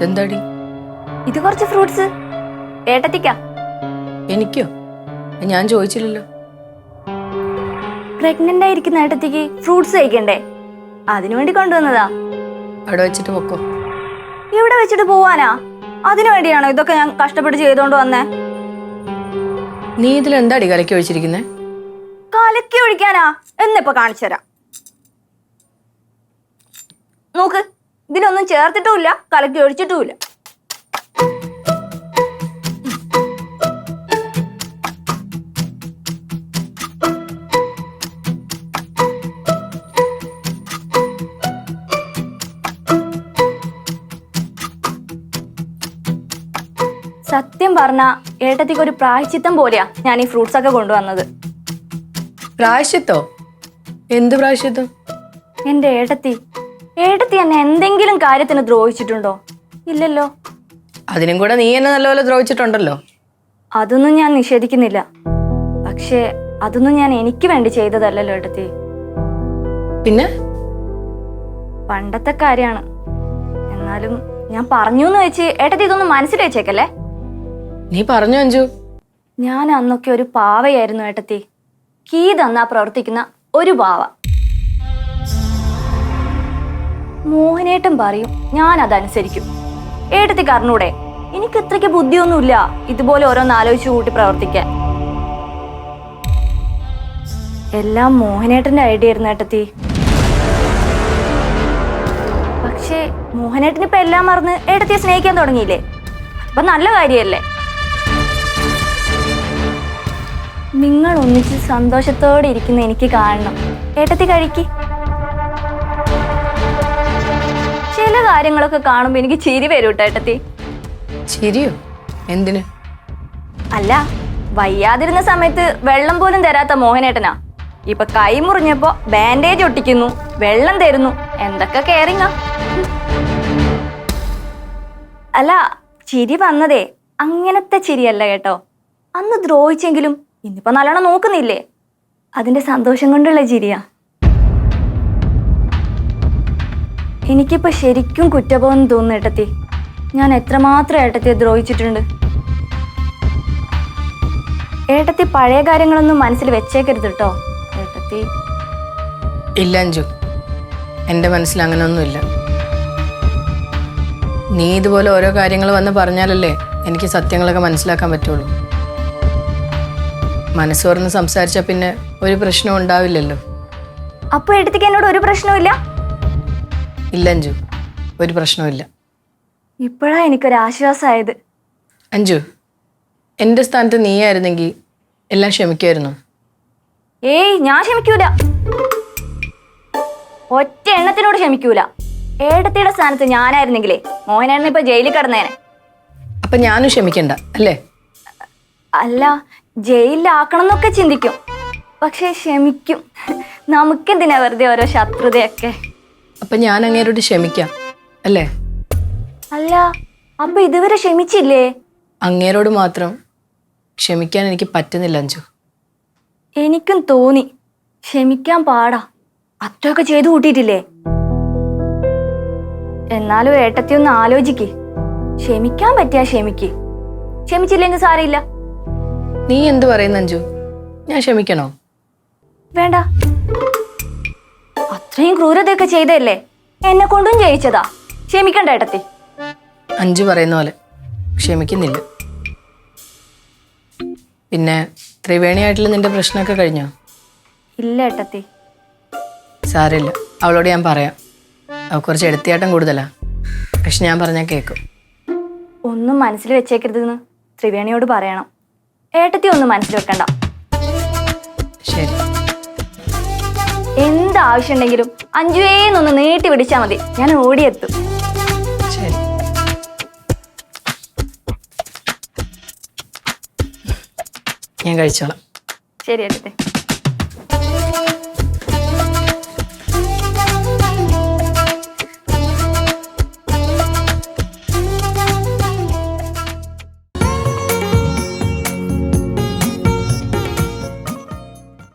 ഇതെന്താടി? ഇത് കുറച്ച് ഫ്രൂട്ട്സ്. ഏട്ടത്തിക്കാ. എനിക്കോ? ഞാൻ ചോദിച്ചില്ലല്ലോ. പ്രഗ്നന്റ് ആയിരിക്കുന്ന ഏട്ടത്തിക്ക് ഫ്രൂട്ട്സ് കഴിക്കണ്ടേ? അതിനു വേണ്ടി കൊണ്ടുവന്നതാ. അവിടെ വെച്ചിട്ട് പോക്കോ. ഇവിടെ വെച്ചിട്ട് പോവാനാ? അതിനു വേണ്ടിയാണോ ഇതൊക്കെ ഞാൻ കഷ്ടപ്പെട്ട് ചെയ്തോണ്ട് വന്നേ? നീ ഇതിൽ എന്താടി കലക്കി ഒഴിച്ചിരിക്കുന്നേ? കലക്കി ഒഴിക്കാനാ. എന്നിപ്പോ കാണിച്ചു തരാം. നോക്ക്. ഇതിലൊന്നും ചേർത്തിട്ടുമില്ല കലക്കി ഒഴിച്ചിട്ടുമില്ല. സത്യം പറഞ്ഞ ഏട്ടത്തിക്ക് ഒരു പ്രായച്ചിത്തം പോലെയാ ഞാൻ ഈ ഫ്രൂട്ട്സ് ഒക്കെ കൊണ്ടുവന്നത്. പ്രായശ്യത്തോ എന്ത് പ്രായശിത്തം എന്റെ ഏട്ടത്തി ഏട്ടത്തി എന്നെ എന്തെങ്കിലും കാര്യത്തിന് ദ്രോഹിച്ചിട്ടുണ്ടോ? ഇല്ലല്ലോ. അതിനും കൂടെ നീ എന്നെ നല്ലപോലെ ദ്രോഹിച്ചിട്ടുണ്ടല്ലോ. അതൊന്നും ഞാൻ നിഷേധിക്കുന്നില്ല. പക്ഷേ അതൊന്നും ഞാൻ എനിക്ക് വേണ്ടി ചെയ്തതല്ലല്ലോ ഏട്ടത്തി പിന്നെ? പണ്ടത്തെ കാര്യാണ് എന്നാലും ഞാൻ പറഞ്ഞു എന്ന് വെച്ച് ഏട്ടത്തി ഇതൊന്നും മനസ്സിൽ വെച്ചേക്കല്ലേ? നീ പറഞ്ഞു അഞ്ചു ഞാൻ അന്നൊക്കെ ഒരു പാവയായിരുന്നു ഏട്ടത്തി. കീ തന്നാ പ്രവർത്തിക്കുന്ന ഒരു പാവ. മോഹനേട്ടൻ പറയും ഞാൻ അതനുസരിക്കും ഏട്ടത്തി കറിഞ്ഞൂടെ എനിക്ക് ഇത്രയ്ക്ക് ബുദ്ധിയൊന്നുമില്ല. ഇതുപോലെ ഓരോന്ന് ആലോചിച്ച് കൂട്ടി പ്രവർത്തിക്കാൻ. എല്ലാം മോഹനേട്ടന്റെ ഐഡിയ ആയിരുന്നു ഏട്ടത്തി. പക്ഷേ മോഹനേട്ടൻ ഇപ്പൊ എല്ലാം മറന്ന് ഏട്ടത്തിയെ സ്നേഹിക്കാൻ തുടങ്ങിയില്ലേ? അപ്പൊ നല്ല കാര്യല്ലേ നിങ്ങൾ ഒന്നിച്ച് സന്തോഷത്തോടെ ഇരിക്കുന്ന എനിക്ക് കാണണം. ഏട്ടത്തി കഴിക്ക്. കാര്യങ്ങളൊക്കെ കാണുമ്പോ എനിക്ക് ചിരി വരും കേട്ടോ ചിരിയോ? എന്തിന്? അല്ല വയ്യാതിരുന്ന സമയത്ത് വെള്ളം പോലും തരാത്ത മോഹനേട്ടനാ. ഇപ്പൊ കൈ മുറിഞ്ഞപ്പോ ബാൻഡേജ് ഒട്ടിക്കുന്നു വെള്ളം തരുന്നു എന്തൊക്കെ കെയറിങ്ങാ അല്ല ചിരി വന്നതേ അങ്ങനത്തെ ചിരിയല്ല കേട്ടോ. അന്ന് ദ്രോഹിച്ചെങ്കിലും ഇന്നിപ്പോ നല്ലോണം നോക്കുന്നില്ലേ? അതിന്റെ സന്തോഷം കൊണ്ടുള്ള ചിരിയാ. എനിക്കിപ്പോ ശരിക്കും കുറ്റബോധം തോന്നുന്നു ഏട്ടത്തി. ഞാൻ എത്രമാത്രം ഏട്ടത്തിയെ ദ്രോഹിച്ചിട്ടുണ്ട്. ഏട്ടത്തി പഴയ കാര്യങ്ങളൊന്നും മനസ്സിൽ വെച്ചേക്കരുത് കേട്ടോ. ഏട്ടത്തി. ഇല്ല അഞ്ജു. എന്റെ മനസ്സിൽ അങ്ങനെയൊന്നുമില്ല നീ ഇതുപോലെ ഓരോ കാര്യങ്ങൾ വന്ന് പറഞ്ഞാലല്ലേ എനിക്ക് സത്യങ്ങളൊക്കെ മനസ്സിലാക്കാൻ പറ്റുള്ളൂ. മനസ്സോർന്ന് സംസാരിച്ച സംസാരിച്ചാൽ പിന്നെ ഒരു പ്രശ്നവും ഉണ്ടാവില്ലല്ലോ. അപ്പൊ ഏട്ടത്തിക്ക് എന്നോട് ഒരു പ്രശ്നവുമില്ല ഇല്ല അഞ്ജു. ഒരു പ്രശ്നവുമില്ല ഇപ്പോഴാ എനിക്കൊരു ആശ്വാസമായത് അഞ്ജു എന്റെ സ്ഥാനത്ത് നീയായിരുന്നെങ്കിൽ എല്ലാം ക്ഷമിക്കുമായിരുന്നു. ഏയ് ഞാൻ ക്ഷമിക്കൂല. ഒറ്റ എണ്ണത്തിനോട് ക്ഷമിക്കൂല. ഏടത്തിയുടെ സ്ഥാനത്ത് ഞാനായിരുന്നെങ്കിലേ മോഹനായിരുന്നു ഇപ്പൊ ജയിലിൽ കിടന്നേനെ. അപ്പൊ ഞാനും ക്ഷമിക്കണ്ട അല്ലേ? അല്ല ജയിലിലാക്കണം എന്നൊക്കെ ചിന്തിക്കും. പക്ഷെ ക്ഷമിക്കും. നമുക്കെന്തിനാ വെറുതെ ഓരോ ശത്രുതയൊക്കെ? അപ്പം ഞാൻ അങ്ങേരോട് ക്ഷമിക്കാം അല്ലേ? അല്ല അപ്പൊ ഇതുവരെ ക്ഷമിച്ചില്ലേ? അങ്ങേരോട് മാത്രം ക്ഷമിക്കാൻ എനിക്ക് പറ്റുന്നില്ല അഞ്ചു എനിക്കും തോന്നി. ക്ഷമിക്കാൻ പാടാ. അത്രയൊക്കെ ചെയ്തു കൂട്ടിയിട്ടില്ലേ? എന്നാലും ഏട്ടത്തി ഒന്ന് ആലോചിക്ക്. ക്ഷമിക്കാൻ പറ്റിയാ ക്ഷമിക്ക്. ക്ഷമിച്ചില്ലെങ്കിൽ സാരയില്ല നീ എന്ത് പറയുന്ന അഞ്ചു ഞാൻ ക്ഷമിക്കണോ? വേണ്ട. അത്രയും ക്രൂരതയൊക്കെ ചെയ്തല്ലേ എന്നെ കൊണ്ടും ജയിച്ചതാ. ക്ഷമിക്കണ്ട ഏട്ടത്തി. അഞ്ചു പറയുന്ന പോലെ. ക്ഷമിക്കുന്നില്ല. പിന്നെ ത്രിവേണിയായിട്ടുള്ള നിന്റെ പ്രശ്നമൊക്കെ കഴിഞ്ഞോ? ഇല്ല ഏട്ടത്തി. സാരമില്ല. അവളോട് ഞാൻ പറയാം. അവ കുറച്ച് എടുത്തിയാട്ടം കൂടുതലാ. പക്ഷെ ഞാൻ പറഞ്ഞാൽ കേൾക്കും ഒന്നും മനസ്സിൽ വെച്ചേക്കരുതെന്ന് ത്രിവേണിയോട് പറയണം. ഏട്ടത്തി ഒന്നും മനസ്സിൽ വെക്കണ്ട. ശരി. ആവശ്യമുണ്ടെങ്കിലും അഞ്ചുവേന്നൊന്ന് നീട്ടി പിടിച്ചാൽ മതി. ഞാൻ ഓടിയെത്തും. ഞാൻ കഴിച്ചോളാം. ശരി ഏട്ടത്തെ